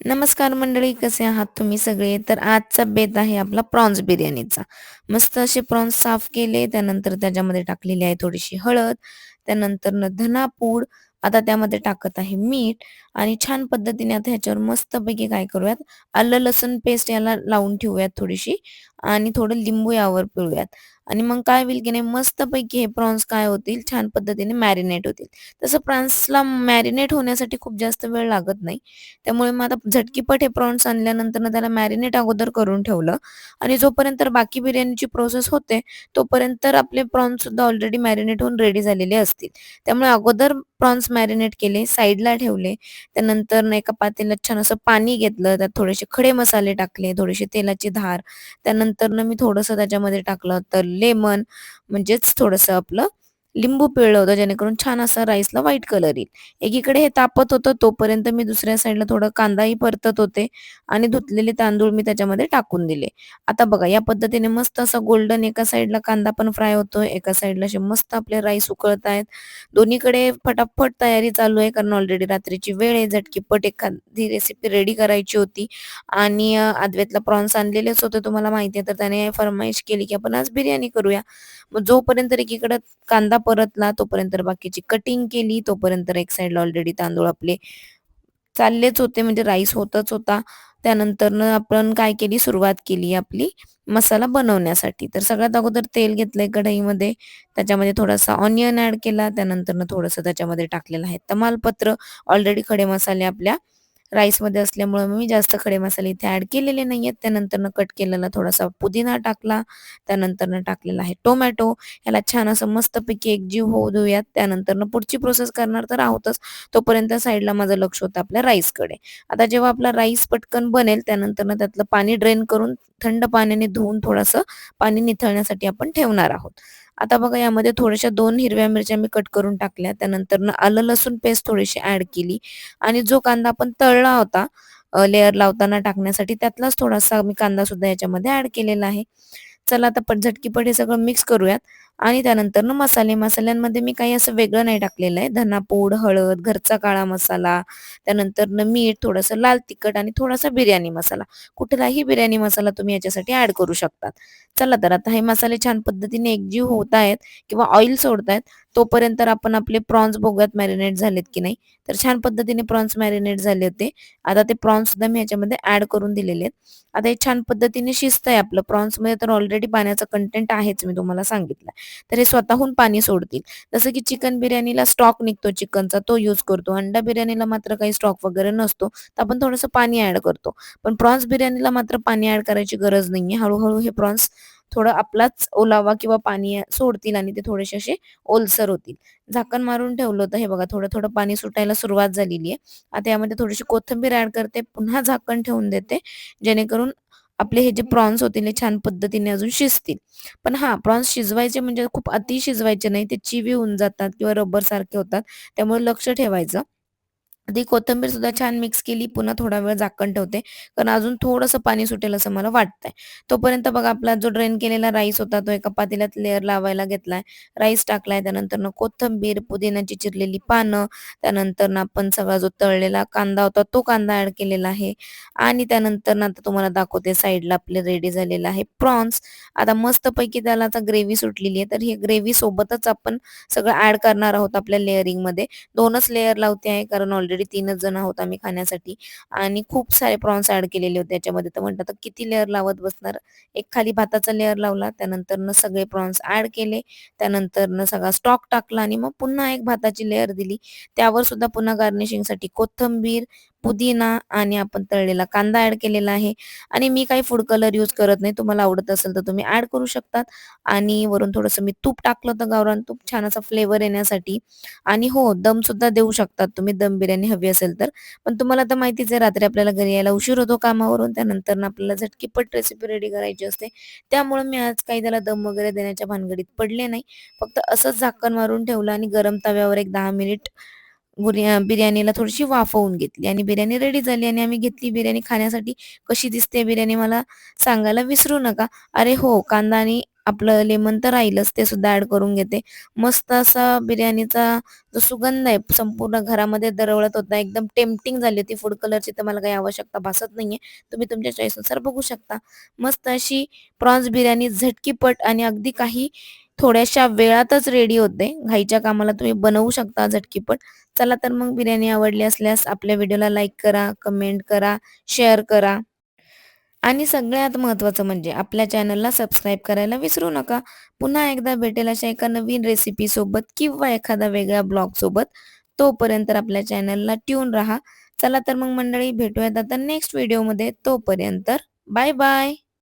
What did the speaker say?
नमस्कार मंडळी कसे आहात तुम्ही सगळे? तर आजचा बेत आहे आपला प्रॉन्स बिर्याणीचा. मस्त असे प्रॉन्स साफ केले त्यानंतर त्याच्यामध्ये टाकलेली आहे थोडीशी हळद त्यानंतर धनापूड आता त्यामध्ये टाकत आहे मीठ आणि छान पद्धतीने आता ह्याच्यावर मस्तपैकी काय करूयात? आलं लसूण पेस्ट याला लावून ठेवूयात थोडीशी आणि थोडं लिंबू यावर पिळूयात. आणि मग काय होईल की नाही मस्तपैकी हे प्रॉन्स काय होतील? छान पद्धतीने मॅरिनेट होतील. तसं प्रॉन्सला मॅरिनेट होण्यासाठी खूप जास्त वेळ लागत नाही. त्यामुळे मग आता झटकीपट हे प्रॉन्स आणल्यानंतर त्याला मॅरिनेट अगोदर करून ठेवलं आणि जोपर्यंत बाकी बिर्याणीची प्रोसेस होते तोपर्यंत आपले प्रॉन्स सुद्धा ऑलरेडी मॅरिनेट होऊन रेडी झालेले असतील. त्यामुळे अगोदर प्रॉन्स मॅरिनेट केले साईडला ठेवले. त्यानंतर एका पातेल्यात छान असं पाणी घेतलं त्यात थोडेसे खडे मसाले टाकले थोडेसे तेलाची धार. त्यानंतर मी थोडंसं त्याच्यामध्ये टाकलं तर लेमन म्हणजेच थोडंसं आपलं लिंबू पिळलं होतं जेणेकरून छान असं राईसला व्हाईट कलर येईल. एकीकडे हे तापत होतं तोपर्यंत मी दुसऱ्या साईडला थोडं कांदाही परतत होते आणि धुतलेले तांदूळ मी त्याच्यामध्ये टाकून दिले. आता बघा या पद्धतीने मस्त असा गोल्डन एका साईडला कांदा पण फ्राय होतोय एका साईडला असे मस्त आपले राईस उकळत आहेत. दोन्हीकडे फटाफट तयारी चालू आहे कारण ऑलरेडी रात्रीची वेळ आहे झटकीपट एखादी रेसिपी रेडी करायची होती. आणि आदवेतला प्रॉन्स आणलेलेच होते तुम्हाला माहिती आहे तर त्याने फरमाईश केली की आपण आज बिर्याणी करूया. मग जोपर्यंत एकीकडे कांदा परतला तोपर्यंत बाकीची कटिंग केली तोपर्यंत एक साईडला ऑलरेडी तांदूळ आपले चाललेच होते म्हणजे राईस होतच होता. त्यानंतर आपण काय केली सुरुवात केली आपली मसाला बनवण्यासाठी. तर सगळ्यात अगोदर तेल घेतलंय कढईमध्ये त्याच्यामध्ये थोडासा ऑनियन ऍड केला त्यानंतर थोडंसं त्याच्यामध्ये टाकलेलं आहे तमालपत्र. ऑलरेडी खडे मसाले आपल्या राईसमध्ये असल्यामुळे मी जास्त खडे मसाले इथे ऍड केलेले नाही आहेत त्यानंतरनं कट केलेला थोडासा पुदिना टाकला. त्यानंतरनं टाकलेला आहे टोमॅटो याला छान असं मस्तपैकी एकजीव होऊ देऊयात. त्यानंतरनं पुढची प्रोसेस करणार तर आहोतच. तोपर्यंत साईडला माझं लक्ष होतं आपल्या राईसकडे. आता जेव्हा आपला राईस पटकन बनेल त्यानंतरनं त्यातलं पाणी ड्रेन करून थंड पाण्याने धुवून थोडंसं पाणी निथळण्यासाठी आपण ठेवणार आहोत. आता बघा यामध्ये थोड्याशा दोन हिरव्या मिरच्या मी कट करून टाकल्या. त्यानंतर आलं लसूण पेस्ट थोडीशी ऍड केली. आणि जो कांदा आपण तळला होता लेअर लावताना टाकण्यासाठी त्यातलाच थोडासा मी कांदा सुद्धा याच्यामध्ये ऍड केलेला आहे. चला आता पट झटकीपट हे सगळं मिक्स करूयात. आणि त्यानंतर ना मसाले मसाल्यांमध्ये मी काही असं वेगळं नाही टाकलेलं आहे. धनापूड हळद घरचा काळा मसाला त्यानंतर न मीठ थोडंसं लाल तिखट आणि थोडासा बिर्याणी मसाला. कुठलाही बिर्याणी मसाला तुम्ही याच्यासाठी ऍड करू शकतात. चला तर आता हे मसाले छान पद्धतीने एकजीव होत आहेत किंवा ऑइल सोडतायत तोपर्यंत आपण आपले प्रॉन्स बघूयात मॅरिनेट झालेत की नाही. तर छान पद्धतीने प्रॉन्स मॅरिनेट झाले होते. आता ते प्रॉन्स सुद्धा मी याच्यामध्ये ऍड करून दिलेले आहेत. आता हे छान पद्धतीने शिजत आहे आपलं. प्रॉन्समध्ये तर ऑलरेडी पाण्याचा कंटेंट आहेच मी तुम्हाला सांगितलं तर हे स्वतःहून पाणी सोडतील. जसं की चिकन बिर्याणीला स्टॉक निघतो चिकनचा तो यूज करतो. अंडा बिर्याणीला मात्र काही स्टॉक वगैरे नसतो तर आपण थोडंसं पाणी ऍड करतो. पण प्रॉन्स बिर्याणीला मात्र पाणी ऍड करायची गरज नाहीये. हळूहळू हे प्रॉन्स थोडं आपलाच ओलावा किंवा पाणी सोडतील आणि ते थोडेसे असे ओलसर होतील. झाकण मारून ठेवलं होतं हे बघा थोडं थोडं पाणी सुटायला सुरुवात झालेली आहे आता यामध्ये थोडीशी कोथिंबीर ऍड करते पुन्हा झाकण ठेवून देते जेणेकरून आपले हे जे प्रॉन्स होतील हे छान पद्धतीने अजून शिजतील. पण हा प्रॉन्स शिजवायचे म्हणजे खूप अति शिजवायचे नाही ते चिवी होऊन जातात किंवा रबर सारखे होतात त्यामुळे लक्ष ठेवायचं. ती कोथिंबीर सुद्धा छान मिक्स केली पुन्हा थोडा वेळ झाकण ठेवते. कारण अजून थोडंसं पाणी सुटेल असं मला वाटतंय. तोपर्यंत बघा आपला जो ड्रेन केलेला राईस होता तो एका पातेल्यात लेअर लावायला घेतलाय. राईस टाकलाय त्यानंतर कोथंबीर पुदिन्याची चिरलेली पानं त्यानंतर आपण सगळा जो तळलेला कांदा होता तो कांदा ऍड केलेला आहे. आणि त्यानंतर ना आता तुम्हाला दाखवते साईडला आपले रेडी झालेलं आहे प्रॉन्स आता मस्तपैकी त्याला आता ग्रेव्ही सुटलेली आहे. तर हे ग्रेव्ही सोबतच आपण सगळं ऍड करणार आहोत आपल्या लेअरिंगमध्ये. दोनच लेअर लावते आहे कारण ऑलरेडी ऑलरेडी तीनच जण आहोत आम्ही खाण्यासाठी. आणि खूप सारे प्रॉन्स ऍड केलेले होते त्याच्यामध्ये तर म्हणतात किती लेअर लावत बसणार? एक खाली भाताचा लेअर लावला त्यानंतर न सगळे प्रॉन्स ऍड केले त्यानंतर न सगळा स्टॉक टाकला आणि मग पुन्हा एक भाताची लेअर दिली. त्यावर सुद्धा पुन्हा गार्निशिंगसाठी कोथंबीर पुदिना आणि आपण तळलेला कांदा ऍड केलेला आहे. आणि मी काही फूड कलर यूज करत नाही. तुम्हाला आवडत असेल तर तुम्ही ऍड करू शकतात. आणि वरून थोडंसं मी तूप टाकलं होतं गावरान तूप. छान असा फ्लेवर येण्यासाठी. आणि हो दम सुद्धा देऊ शकतात तुम्ही. दम बिर्याणी हवी असेल तर. पण तुम्हाला तर माहितीच आहे रात्री आपल्याला घरी यायला उशीर होतो कामावरून. त्यानंतर आपल्याला झटकीपट रेसिपी रेडी करायची असते. त्यामुळे मी आज काही त्याला दम वगैरे देण्याच्या भानगडीत पडले नाही. फक्त असंच झाकण मारून ठेवलं आणि गरम तव्यावर एक दहा मिनिट बिर्याणीला थोडीशी वाफवून घेतली. आणि बिर्याणी रेडी झाली आणि आम्ही घेतली बिर्याणी खाण्यासाठी. कशी दिसते बिर्याणी मला सांगायला विसरू नका. अरे हो कांदा आणि आपलं लेमन तर राहीलच ते सुद्धा ॲड करून घेते. मस्त असा बिर्याणीचा जो सुगंध आहे संपूर्ण घरामध्ये दरवळत होता. एकदम टेम्पटिंग झाली होती. फूड कलरची तर मला काही आवश्यकता भासत नाहीये. तुम्ही तुमच्या चॉईसनुसार बघू शकता. मस्त अशी प्रॉन्स बिर्याणी झटकीपट आणि अगदी काही थोड्याशा वेळातच रेडी होते. घाईच्या कामाला तुम्ही बनवू शकता झटकीपट चला तर मग बिर्याणी आवडली असल्यास आपल्या व्हिडिओला लाईक करा कमेंट करा शेअर करा. आणि सगळ्यात महत्त्वाचं म्हणजे आपल्या चॅनलला सबस्क्राईब करायला विसरू नका. पुन्हा एकदा भेटेल अशा एका नवीन रेसिपी सोबत किंवा एखादा वेगळ्या ब्लॉग सोबत. तोपर्यंत आपल्या चॅनलला ट्यून राहा. चला तर मग मंडळी भेटूयात आता नेक्स्ट व्हिडिओमध्ये तोपर्यंत बाय बाय